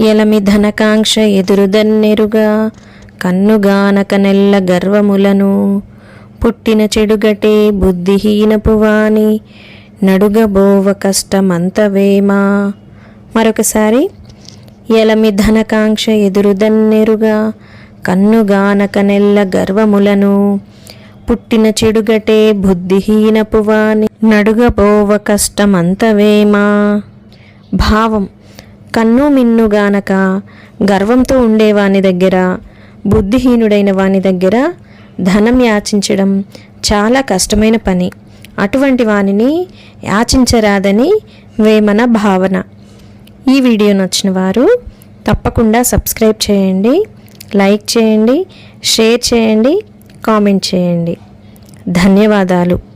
ఎలమి ధనకాంక్ష ఎదురుదన్నెరుగా కన్నుగానక నెల్ల గర్వములను. పుట్టిన చెడుగటే బుద్ధిహీనపు వాణి నడుగబోవ కష్టమంతవేమా మరొకసారి ఎలమి ధనకాంక్ష ఎదురుదన్నెరుగా కన్నుగానక నెల్ల గర్వములను. పుట్టిన చెడుగటే బుద్ధిహీనపు వాణి నడుగబోవ కష్టమంతవేమా భావం కన్ను మిన్నుగానక గర్వంతో ఉండేవాని దగ్గర బుద్ధిహీనుడైన వాని దగ్గర ధనం యాచించడం చాలా కష్టమైన పని. అటువంటి వానిని యాచించరాదని వేమన భావన. ఈ వీడియో నచ్చిన వారు తప్పకుండా సబ్స్క్రైబ్ చేయండి లైక్ చేయండి షేర్ చేయండి కామెంట్ చేయండి. ధన్యవాదాలు.